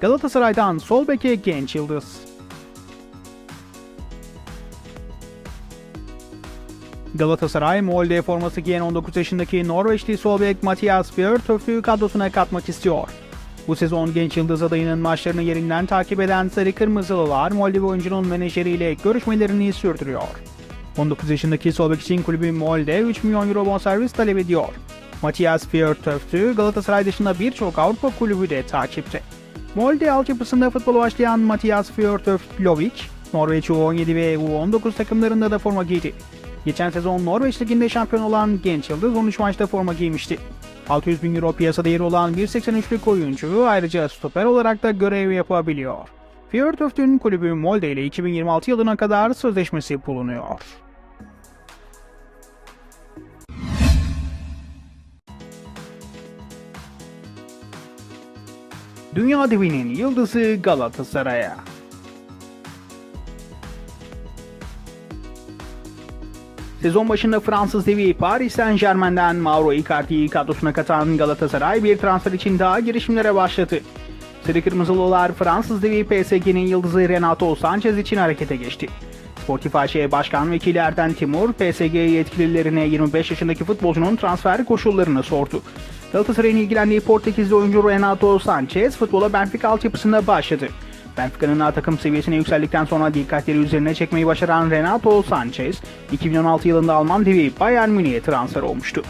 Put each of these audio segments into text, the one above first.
Galatasaray'dan sol beke genç yıldız. Galatasaray, Molde forması giyen 19 yaşındaki Norveçli sol bek Matias Fjørtof'u kadrosuna katmak istiyor. Bu sezon genç yıldız adayının maçlarını yerinden takip eden Sarı Kırmızılılar, Molde oyuncunun menajeriyle görüşmelerini sürdürüyor. 19 yaşındaki sol için kulübü Molde 3 milyon euro bonservis talep ediyor. Matias Fjørtof'u Galatasaray dışında birçok Avrupa kulübü de takipte. Molde altyapısında futbola başlayan Matias Fjørtof Lovic, Norveç U17 ve U19 takımlarında da forma giydi. Geçen sezon Norveç Ligi'nde şampiyon olan genç yıldız 13 maçta forma giymişti. 600 bin euro piyasa değeri olan 1.83'lük oyuncu ayrıca stoper olarak da görev yapabiliyor. Fjørtof'un kulübü Molde ile 2026 yılına kadar sözleşmesi bulunuyor. Dünya devinin yıldızı Galatasaray'a. Sezon başında Fransız devi Paris Saint Germain'den Mauro Icardi'yi kadrosuna katan Galatasaray bir transfer için daha girişimlere başladı. Sarı Kırmızılılar Fransız devi PSG'nin yıldızı Renato Sanchez için harekete geçti. Sportif AŞ Başkan Vekili Erden Timur, PSG yetkililerine 25 yaşındaki futbolcunun transfer koşullarını sordu. Galatasaray'ın ilgilendiği Portekizli oyuncu Renato Sanchez futbola Benfica altyapısında başladı. Benfica'nın A takım seviyesine yükseldikten sonra dikkatleri üzerine çekmeyi başaran Renato Sanchez, 2016 yılında Alman devi Bayern Münih'e transfer olmuştu.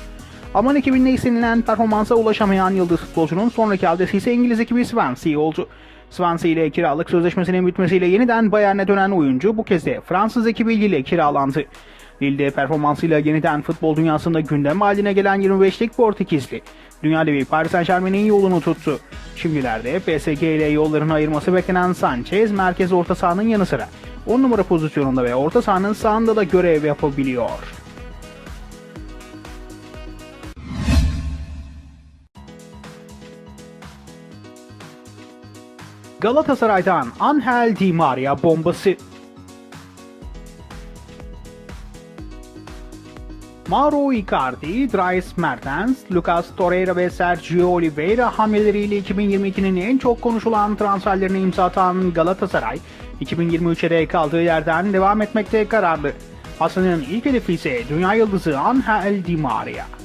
Alman ekibinde istenilen performansa ulaşamayan yıldız futbolcunun sonraki adresi ise İngiliz ekibi Swansea oldu. Swansea ile kiralık sözleşmesinin bitmesiyle yeniden Bayern'e dönen oyuncu bu kez de Fransız ekibi ile kiralandı. Lille'de performansıyla yeniden futbol dünyasında gündem haline gelen 25'lik Portekizli, Dünya Devi Paris Saint Germain'in yolunu tuttu. Şimdilerde PSG ile yollarını ayırması beklenen Sanchez merkez orta sahanın yanı sıra 10 numara pozisyonunda ve orta sahanın sağında da görev yapabiliyor. Galatasaray'dan Angel Di Maria bombası. Mauro Icardi, Dries Mertens, Lucas Torreira ve Sergio Oliveira hamleleriyle 2022'nin en çok konuşulan transferlerine imza atan Galatasaray, 2023'e de kaldığı yerden devam etmekte kararlı. Hasan'ın ilk hedefi ise dünya yıldızı Angel Di Maria.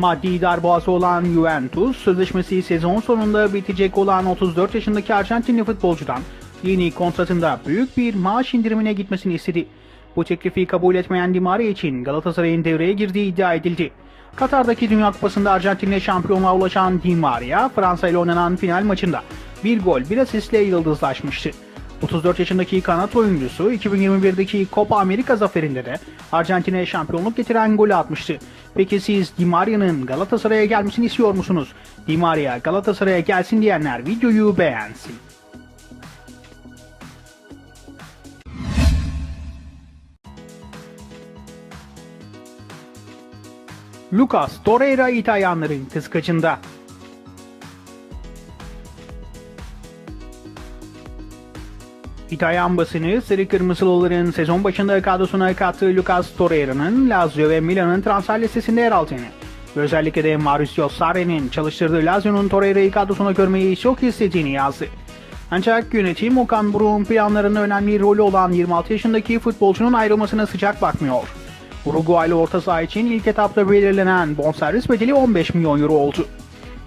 Maddi darboğası olan Juventus, sözleşmesi sezon sonunda bitecek olan 34 yaşındaki Arjantinli futbolcudan yeni kontratında büyük bir maaş indirimine gitmesini istedi. Bu teklifi kabul etmeyen Di Maria için Galatasaray'ın devreye girdiği iddia edildi. Katar'daki Dünya Kupası'nda Arjantin'le şampiyonluğa ulaşan Di Maria, Fransa ile oynanan final maçında bir gol bir asistle yıldızlaşmıştı. 34 yaşındaki kanat oyuncusu 2021'deki Copa America zaferinde de Arjantin'e şampiyonluk getiren golü atmıştı. Peki siz Di Maria'nın Galatasaray'a gelmesini istiyor musunuz? Di Maria Galatasaray'a gelsin diyenler videoyu beğensin. Lucas Torreira İtalyanların kıskacında. İtalyan basını Sarı Kırmızılıların sezon başında kadrosuna kattığı Lucas Torreira'nın Lazio ve Milan'ın transfer listesinde yer aldığını ve özellikle de Mauricio Sarri'nin çalıştırdığı Lazio'nun Torreira'yı kadrosuna görmeyi çok istediğini yazdı. Ancak yönetim Okan Buruk'un planlarında önemli rolü olan 26 yaşındaki futbolcunun ayrılmasına sıcak bakmıyor. Uruguaylı orta saha için ilk etapta belirlenen bonservis bedeli 15 milyon euro oldu.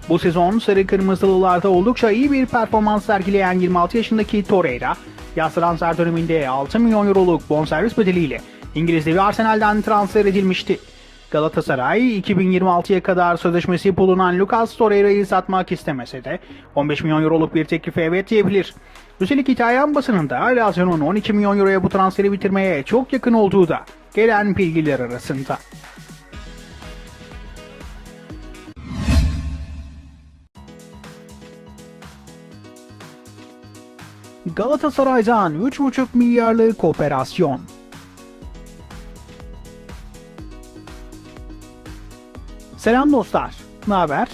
Bu sezon Sarı Kırmızılılarda oldukça iyi bir performans sergileyen 26 yaşındaki Torreira, yaz transfer döneminde 6 milyon euroluk bonservis bedeliyle İngiliz devi Arsenal'den transfer edilmişti. Galatasaray 2026'ya kadar sözleşmesi bulunan Lucas Torreira'yı satmak istemese de 15 milyon euroluk bir teklife evet diyebilir. Üstelik İtalyan basınında Lazio'nun 12 milyon euroya bu transferi bitirmeye çok yakın olduğu da gelen bilgiler arasında. Galatasaray'dan 3,5 milyarlık operasyon. Selam dostlar. Ne haber?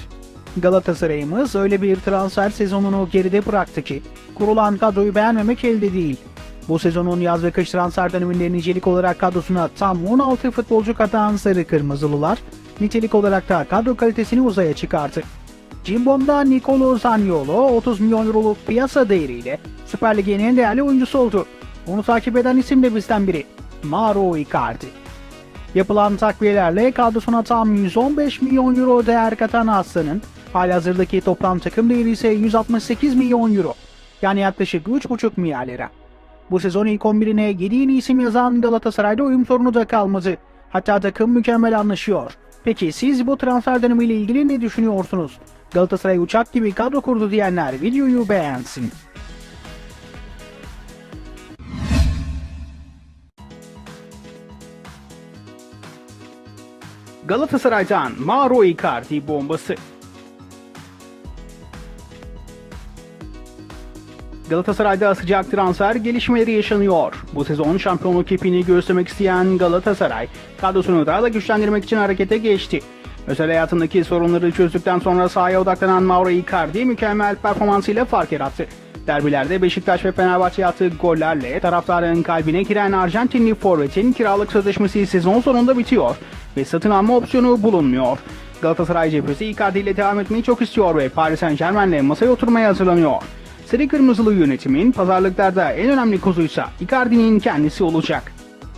Galatasaray'ımız öyle bir transfer sezonunu geride bıraktı ki kurulan kadroyu beğenmemek elde değil. Bu sezonun yaz ve kış transfer döneminde nicelik olarak kadrosuna tam 16 futbolcu katan Sarı Kırmızılılar nitelik olarak da kadro kalitesini uzaya çıkarttı. Cimbom'da Nicolo Zaniolo 30 milyon euroluk piyasa değeriyle Süper Lig'in en değerli oyuncusu oldu. Onu takip eden isim de bizden biri. Mauro Icardi. Yapılan takviyelerle kadrosuna tam 115 milyon euro değer katan Aslan'ın halihazırdaki toplam takım değeri ise 168 milyon euro. Yani yaklaşık 3,5 milyar lira. Bu sezon ilk 11'ine 7 yeni isim yazan Galatasaray'da uyum sorunu da kalmadı. Hatta takım mükemmel anlaşıyor. Peki siz bu transfer dönemiyle ilgili ne düşünüyorsunuz? Galatasaray uçak gibi kadro kurdu diyenler videoyu beğensin. Galatasaray'dan Mauro Icardi bombası. Galatasaray'da sıcak transfer gelişmeleri yaşanıyor. Bu sezon şampiyonluk ipini göstermek isteyen Galatasaray, kadrosunu daha da güçlendirmek için harekete geçti. Özel hayatındaki sorunları çözdükten sonra sahaya odaklanan Mauro Icardi mükemmel performansıyla fark yarattı. Derbilerde Beşiktaş ve Fenerbahçe attığı gollerle taraftarın kalbine giren Arjantinli forvetin kiralık sözleşmesi sezon sonunda bitiyor ve satın alma opsiyonu bulunmuyor. Galatasaray cephesi Icardi ile devam etmeyi çok istiyor ve Paris Saint Germain'le masaya oturmaya hazırlanıyor. Sarı Kırmızılı yönetimin pazarlıklarda en önemli kozuysa Icardi'nin kendisi olacak.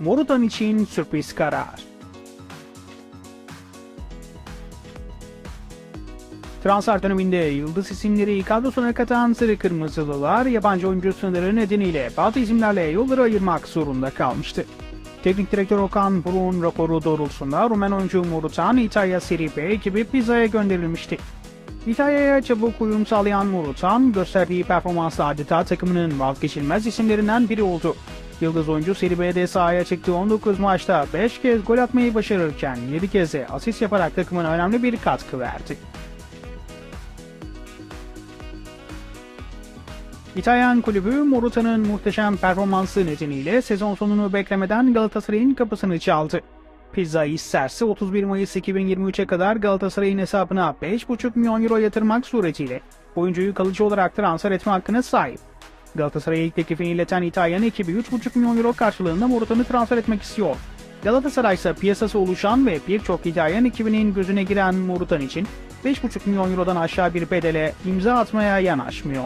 Morutan için sürpriz karar. Transfer döneminde yıldız isimleri kadrosuna katan Sarı Kırmızılılar yabancı oyuncu sınırı nedeniyle bazı isimlerle yolları ayırmak zorunda kalmıştı. Teknik direktör Okan Buruk'un raporu doğrultusunda Rumen oyuncu Morutan İtalya Serie B ekibi Pisa'ya gönderilmişti. İtalya'ya çabuk uyum sağlayan Morutan gösterdiği performansla adeta takımının vazgeçilmez isimlerinden biri oldu. Yıldız oyuncu Serie B'de sahaya çıktığı 19 maçta 5 kez gol atmayı başarırken 7 kez de asist yaparak takımına önemli bir katkı verdi. İtalyan kulübü Moruta'nın muhteşem performansı nedeniyle sezon sonunu beklemeden Galatasaray'ın kapısını çaldı. Pizza isterse 31 Mayıs 2023'e kadar Galatasaray'ın hesabına 5,5 milyon euro yatırmak suretiyle oyuncuyu kalıcı olarak transfer etme hakkına sahip. Galatasaray'a ilk teklifini ileten İtalyan ekibi 3,5 milyon euro karşılığında Morutan'ı transfer etmek istiyor. Galatasaray ise piyasası oluşan ve birçok İtalyan ekibinin gözüne giren Morutan için 5,5 milyon eurodan aşağı bir bedele imza atmaya yanaşmıyor.